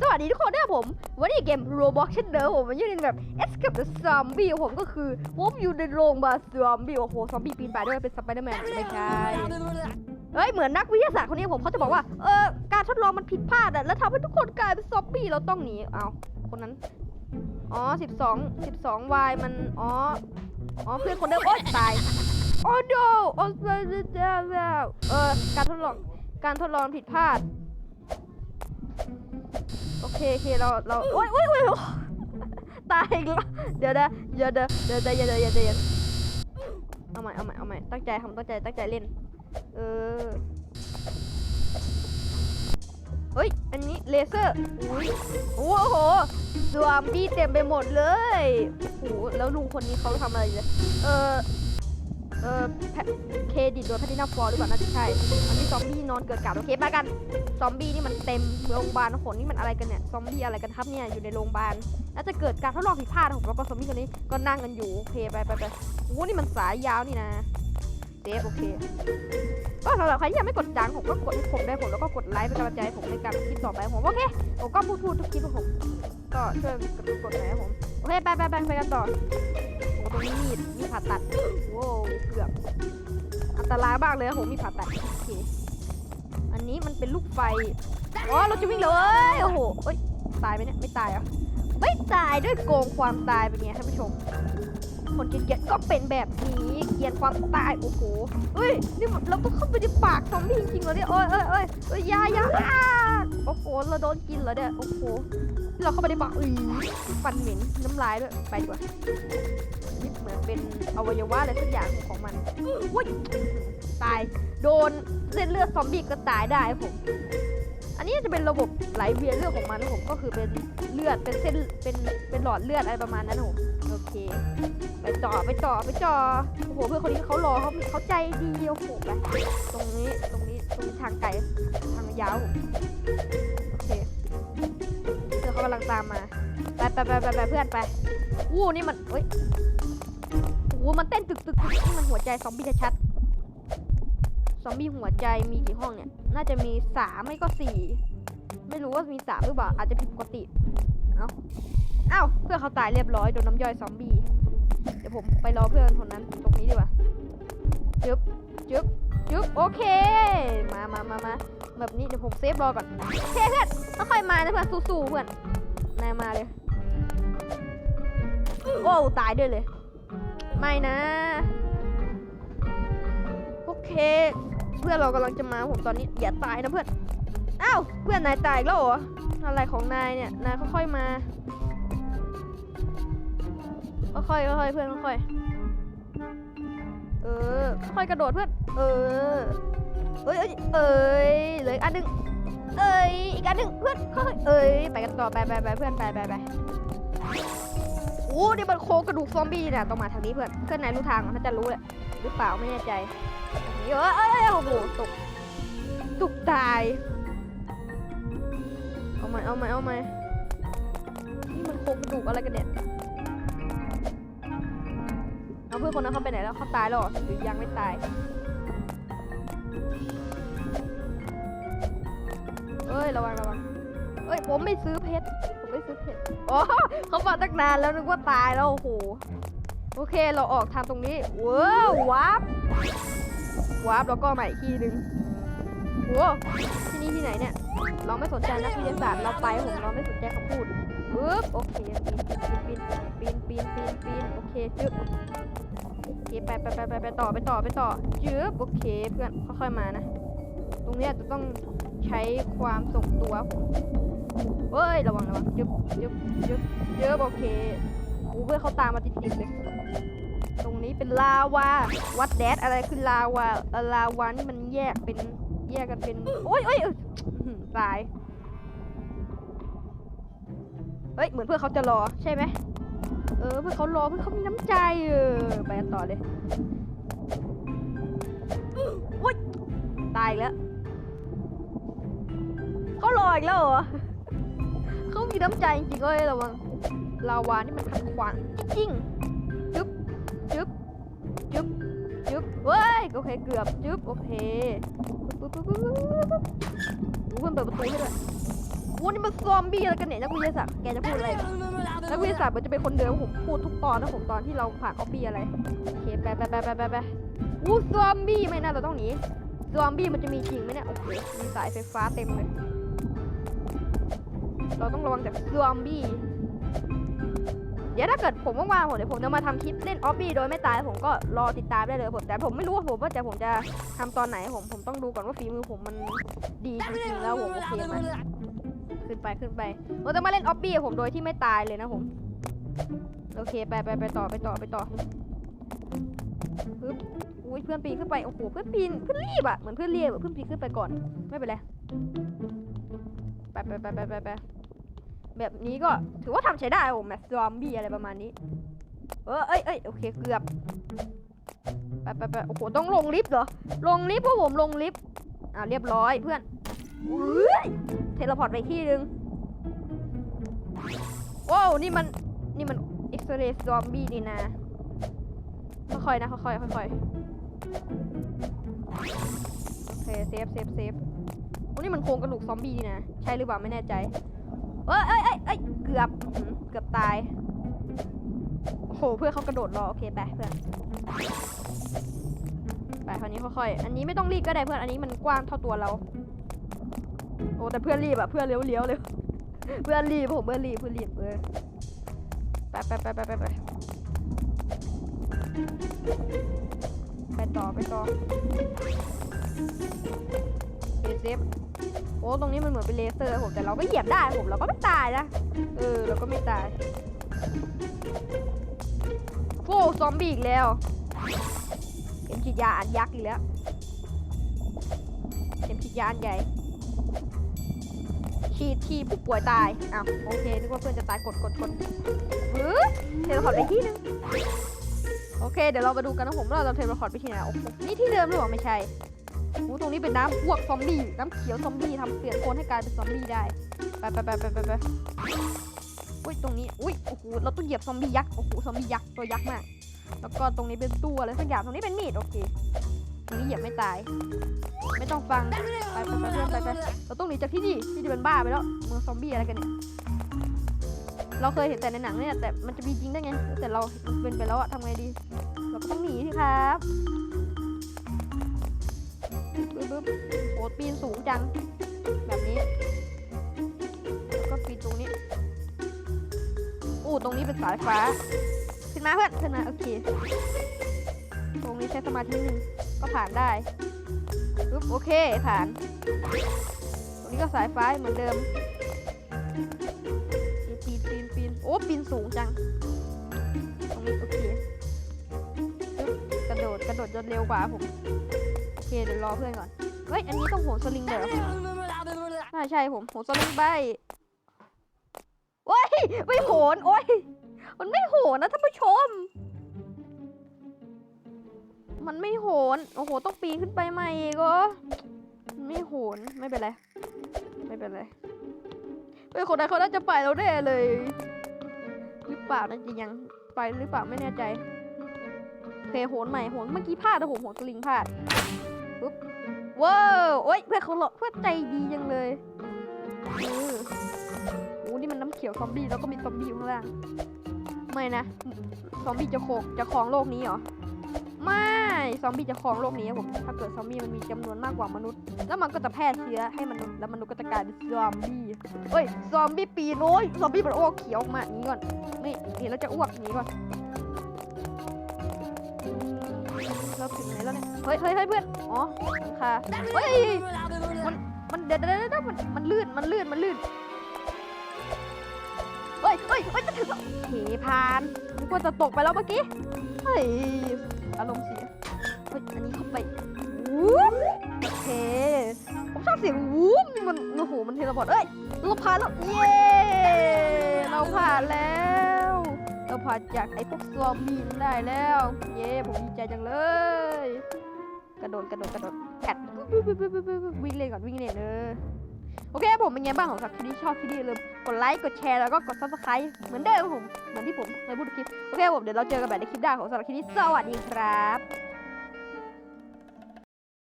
สวัสดีทุกคนด้วยผม วันนี้เกม Roblox เช่นเดิมผมมันยืนแบบ Escape the Zombie ขอผมก็คือผมอยู่ในโรงบาลซอมบี้โอ้โหซอมบี้ปีนป่ายด้วยเป็นสไปเดอร์แมนไม่ใช่เฮ้ยเหมือนนักวิทยาศาสตร์คนนี้ผมเขาจะบอกว่าเออการทดลองมันผิดพลาดอะแล้วทำให้ทุกคนกลายเป็นซอมบี้เราต้องหนีเอาคนนั้นอ๋อ12 12 y มันอ๋ออ๋อเพื่อนคนเดิมโอ๊ยตายโอ้โดโอ้ยเจ้าแล้วเออการทดลองการทดลองผิดพลาด เคโอเคเราเราโอ๊ยโอ๊ยโอ๊ยตายอีกแล้วเดี๋ยวนะเดี๋ยวเดี๋ยวเดี๋ยวเดี๋ยวเดี๋ยวเดี๋ยวเดี๋ยวเอาใหม่เอาใหม่เอาใหม่ตั้งใจทำตั้งใจตั้งใจเล่นเออเฮ้ยอันนี้เลเซอร์โอ้โหซอมบี้เต็มไปหมดเลยโอ้โหแล้วลุงคนนี้เขาทำอะไรเลยเออ เออเครดิตโดยแพทินัมฟอร์หรือเปล่าน่าจะใช่อันนี้ซอมบี้นอนเกิดกับโอเคไปกัน ซอมบี้นี่มันเต็มโรงพยาบาลขนนี่มันอะไรกันเนี่ย ซอมบี้อะไรกันครับเนี่ย อยู่ในโรงพยาบาล น่าจะเกิดการทดลองผิดพลาดของแล้วก็ซอมบี้คนนี้ ก็นั่งกันอยู่ โอเคไปไปไปโอ้โหนี่มันสายยาวนี่นะเซฟโอเค ก็สำหรับใครที่ยังไม่กดจังผมก็กดให้ผมได้ผมแล้วก็กดไลค์เป็นกำลังใจให้ผมในการคลิปต่อไปผมโอเค ผมก็พูดพูดทุกคลิปของผม ก็ช่วยกดกดไลค์ให้ผม โอเคไปไปไปไปกันต่อ ตรงนี้มีดมีดผ่าตัดโว้วเกือบอันตรายมากเลยครับผมมีผ่าตัดโอเคอันนี้มันเป็นลูกไฟอ๋อเราจะวิ่งเลยโอ้โหเอ้ยตายไหมเนี่ยไม่ตายเหรอไม่ตายด้วยโกงความตายเป็นไงท่านผู้ชมคนเกลียดก็เป็นแบบนี้เกลียดความตายโอ้โหเฮ้ยนี่มันเราต้องเข้าไปในปากซอมบี้จริงๆเหรอเนี่ยโอ้ยเอ้ยเอ้ยเอ้ยยายาอ้าโอ้โหเราโดนกินเหรอเนี่ยโอ้โหเราเข้าไปในปากอุ้ยฟันเหม็นน้ำลายด้วยไปดีกว่า วัยวะอะไรสักอย่างของมันอุ้ยตาย โดนเส้นเลือดซอมบี้ก็ตายได้ผม อันนี้จะเป็นระบบไหลเวียนเลือดของมันนะผมก็คือเป็นเลือดเป็นเส้นเป็นเป็นหลอดเลือดอะไรประมาณนั้นผมโอเค ไปต่อไปต่อไปต่อโอ้โหเพื่อนคนนี้เขารอเขาเขาใจดีโอ้โหไปตรงนี้ตรงนี้ตรงนี้ทางไกลทางยาวโอเคเพื่อนเขากำลังตามมาไปไปไปไปเพื่อนไปวู้นี่มันเฮ้ย โอ้มันเต้นตึกตึกตึกนี่มันหัวใจซอมบี้ชัดๆซอมบี้หัวใจมีกี่ห้องเนี่ย น่าจะมีสามไม่ก็สี่ไม่รู้ว่ามีสามหรือเปล่า อาจจะผิดปกติ เอ้าเอ้าเพื่อนเขาตายเรียบร้อยโดนน้ำย่อยซอมบี้ เดี๋ยวผมไปรอเพื่อนคนนั้นตรงนี้ดีกว่าจึ๊บจึ๊บจึ๊บโอเค มามามามาแบบนี้เดี๋ยวผมเซฟรอก่อนโอเคเพื่อนค่อยมานะเพื่อนสู้ๆเพื่อนนายมาเลย โอ้ตายด้วยเลย ไม่นะ โอเค เพื่อนเรากำลังจะมาผมตอนนี้อย่าตายนะเพื่อนอ้าวเพื่อนนายตายแล้วเหรออะไรของนายเนี่ยนายค่อยๆมาค่อยๆค่อยๆเพื่อนค่อยๆเออค่อยๆกระโดดเพื่อน เออเอ้ยเอ้ยเอ้ยเหลืออีกอันหนึงเอ้ยอีกอันหนึงเพื่อนค่อยๆเอ้ยไปกันต่อไปไปไปเพื่อนไปไปไป โอ้นี่มันโครงกระดูกซอมบี้เนี่ยต้องมาทางนี้เพื่อนเพื่อนนายรู้ทางน่าจะรู้แหละหรือเปล่าไม่แน่ใจนี้เอ้ยอ้ยเอ้ยโอ้โหตกตกตาย เอาไหมเอาไหมเอาไหมนี่มันโครงกระดูกอะไรกันเนี่ยเอาเพื่อนคนนั้นเขาไปไหนแล้วเขาตายแล้วหรอหรือยังไม่ตายเอ้ยระวังระวังเอ้ยผมไม่ซื้อเพชร ไม่ซื้อเพชรอ๋อเขามาตั้งนานแล้วนึกว่าตายแล้วโอ้โหโอเคเราออกทางตรงนี้ว้าววาร์ปวาร์ปแล้วก็ใหม่อีกทีหนึ่งโว้ที่นี่ที่ไหนเนี่ย เราไม่สนใจนักวิทยาศาสตร์เราไปผมเราไม่สนใจคำพูดปึ๊บโอเคปีนปีนปีนปีนปีนปีนโอเคจึ๊บโอเคไปไปไปไปไปต่อไปต่อไปต่อจืบโอเคเพื่อนค่อยๆมานะ ตรงเนี้ยจะต้อง ใช้ความทรงตัวเฮ้ย ระวังระวังยึบยึบยึบยึบโอเคเพื่อเขาตามมาติดๆเลย ตรงนี้เป็นลาวาวัดแดดอะไรคือลาวาลาวานี่มันแยกเป็นแยกกันเป็น โอ้ยโอ้ยตาย เฮ้ย เหมือนเพื่อนเขาจะรอใช่ไหม เออ เพื่อนเขารอเพื่อนเขามีน้ำใจ เออ ไปกันต่อเลยอุ้ยตายแล้ว อีกแล้วเหรอเขามีน้ำใจจริงๆเอ้ยระวังลาวานี่มันขัดขวางจริงๆจึ๊บจึ๊บจึ๊บจึ๊บเว้ยโอเคเกือบจึ๊บโอเคปึ๊บปึ๊บปึ๊บปึ๊บปึ๊บเพื่อนเปิดประตูให้ด้วยโอ้นี่มันซอมบี้อะไรกันเนี่ยนักวิทยาศาสตร์แกจะพูดอะไรนักวิทยาศาสตร์มันจะเป็นคนเดิมผมพูดทุกตอนนะผมตอนที่เราผ่านออฟฟี่อะไรโอเคไปไปไปไปไปไปอู้ซอมบี้ไม่น่าเราต้องหนีซอมบี้มันจะมีจริงไหมเนี่ยโอ้โหมีสายไฟฟ้าเต็มเลย เราต้องระวังจากซอมบี้ เดี๋ยวถ้าเกิดผมว่างๆผมเดี๋ยวผมจะมาทำคลิปเล่นออฟบี้โดยไม่ตายผมก็รอติดตามได้เลยผมแต่ผมไม่รู้ว่าผมว่าจะผมจะทำตอนไหนผมผมต้องดูก่อนว่าฝีมือผมมันดีจริงๆแล้วผมโอเคไหมขึ้นไปขึ้นไปผมจะมาเล่นออฟบี้ผมโดยที่ไม่ตายเลยนะผมโอเคไปไปไปต่อไปต่อไปต่อปึ๊บอุ้ยเพื่อนปีนขึ้นไปโอ้โหเพื่อนปีนเพื่อนรีบอะเหมือนเพื่อนเรียบเพื่อนปีนขึ้นไปก่อนไม่เป็นไรไปไปไปไปไปไป แบบนี้ก็ถือว่าทำใช้ได้ผมแบบซอมบี้อะไรประมาณนี้ เออเอ้ยเอ้ยโอเคเกือบไปไปไปโอ้โหต้องลงลิฟต์เหรอ ลงลิฟต์พวกผมลงลิฟต์อ่าเรียบร้อยเพื่อนเทเลพอร์ตไปที่หนึ่งว้าวนี่มันนี่มันเอ็กซ์เรย์ซอมบี้นี่นะค่อยๆนะค่อยๆค่อยๆโอเคเซฟเซฟเซฟโอ้นี่มันโครงกระดูกซอมบี้นี่นะ ใช่หรือเปล่าไม่แน่ใจ เอ้ยเอ้ยเอ้ยเอ้ยเกือบอื้อหือเกือบตาย โอ้โห เพื่อนเขากระโดดรอ โอเคไปเพื่อน ไปคราวนี้ค่อยๆ อันนี้ไม่ต้องรีบก็ได้เพื่อน อันนี้มันกว้างเท่าตัวเรา โอ้แต่เพื่อนรีบอะเพื่อนเลี้ยวเลี้ยวเลย เพื่อนรีบผมเพื่อนรีบเพื่อนรีบเออไปไปไปไปไปไปไปต่อไปต่อเซฟเซฟ โอ้ตรงนี้มันเหมือนเป็นเลเซอร์ผมแต่เราก็เหยียบได้ผมเราก็ไม่ตายนะเออเราก็ไม่ตายโอ้ซอมบี้อีกแล้วเข็มฉีดยาอันยักษ์อีกแล้วเข็มฉีดยาอันใหญ่ฉีดที่ผู้ป่วยตายอ้าวโอเคนึกว่าเพื่อนจะตายกดกดกดเฮ้ยเทเลพอร์ตไปที่หนึงโอเคเดี๋ยวเรามาดูกันนะผมว่าเราจะเทเลพอร์ตไปที่ไหนโอ้โหนี่ที่เดิมหรือเปล่าไม่ใช่ โอ้ตรงนี้เป็นน้ำพวกซอมบี้น้ำเขียวซอมบี้ทำเปลี่ยนคนให้กลายเป็นซอมบี้ได้ ไปไปไปไปไปไปอุ้ยตรงนี้ อุ้ยโอ้โหเราต้องเหยียบซอมบี้ยักษ์ โอ้โหซอมบี้ยักษ์ตัวยักษ์มาก แล้วก็ตรงนี้เป็นตู้อะไรสักอย่างตรงนี้เป็นมีดโอเค ตรงนี้เหยียบไม่ตาย ไม่ต้องฟัง ไปไปไปเพื่อนไปไปเราต้องหนีจากที่นี่ที่นี่เป็นบ้าไปแล้วเมืองซอมบี้อะไรกันเนี่ย เราเคยเห็นแต่ในหนังเนี่ยแต่มันจะมีจริงได้ไง แต่เราเป็นไปแล้วอะทำไงดี เราก็ต้องหนีสิครับ ปีนสูงจัง แบบนี้ แล้วก็ปีนตรงนี้ อู้ตรงนี้เป็นสายฟ้า ขึ้นมาเพื่อนขึ้นมาโอเค ตรงนี้ใช้สมาธิหนึ่งก็ผ่านได้ปึ๊บโอเคผ่าน ตรงนี้ก็สายฟ้าเหมือนเดิม ปีนปีนปีนโอ้ปีนสูงจัง ตรงนี้โอเคกระโดดกระโดดจนเร็วกว่าผม โอเคเดี๋ยวรอเพื่อนก่อน เฮ้ย อันนี้ต้องโหนสลิงเดี๋ยวน่าใช่ผมโหนสลิงไปโอ้ย ไม่โหน โอ้ย มันไม่โหนนะท่านผู้ชม มันไม่โหน โอ้โห ต้องปีนขึ้นไปใหม่อีกเหรอไม่โหน ไม่เป็นไร ไม่เป็นไรเฮ้ยคนใดคนนั้นจะไปแล้วแน่เลย หรือเปล่านั่นจะยังไปหรือเปล่าไม่แน่ใจเคโหนใหม่โหนเมื่อกี้พลาดแต่ผมโหนสลิงพลาดปุ๊บ ว้าวโอ๊ยเพื่อนเขาหลอกเพื่อนใจดีจังเลยเออโอ้นี่มันน้ำเขียวซอมบี้แล้วก็มีซอมบี้อยู่ข้างล่าง ไม่นะ ซอมบี้จะโคกจะครองโลกนี้เหรอ ไม่ ซอมบี้จะครองโลกนี้ครับผม ถ้าเกิดซอมบี้มันมีจำนวนมากกว่ามนุษย์ แล้วมันก็จะแพร่เชื้อให้มนุษย์ แล้วมนุษย์ก็จะกลายเป็นซอมบี้เอ้ย ซอมบี้ปีนโอ้ยซอมบี้มันอ้วกเขียวออกมาอย่างนี้ก่อน นี่เห็นแล้วจะอ้วกอย่างนี้ก่อน เฮ้ยเฮ้ยเฮ้ยเพื่อน อ๋อหลังคาเฮ้ยมันเดี๋ยวเดี๋ยวเดี๋ยวมัน มันลื่น มันลื่น มันลื่น เฮ้ยเฮ้ยเฮ้ยจะถึงแล้วเทพานนึกว่าจะตกไปแล้วเมื่อกี้ เฮ้ย อารมณ์เสีย เฮ้ย อันนี้เข้าไปวูบโอเค ผมชอบเสียงวูบนี่มัน โอ้โห มันเทเลพอร์ตเอ้ย เราผ่านแล้ว เย้ เราผ่านแล้วเราผ่านจากไอ้พวกซอมบี้นั้นได้แล้ว เย้ ผมดีใจจังเลย กระโดดกระโดดกระโดดแกดวิ่งเล่นก่อนวิ่งเล่นเออโอเคผมเป็นไงบ้างของสักคลิปนี้ชอบคลิปนี้อย่าลืมกดไลค์กดแชร์แล้วก็กดซับสไครต์เหมือนเดิมผมเหมือนที่ผมเคยพูดคลิปโอเคผมเดี๋ยวเราเจอกันแบบในคลิปหน้าของสำหรับคลิปนี้สวัสดีครับ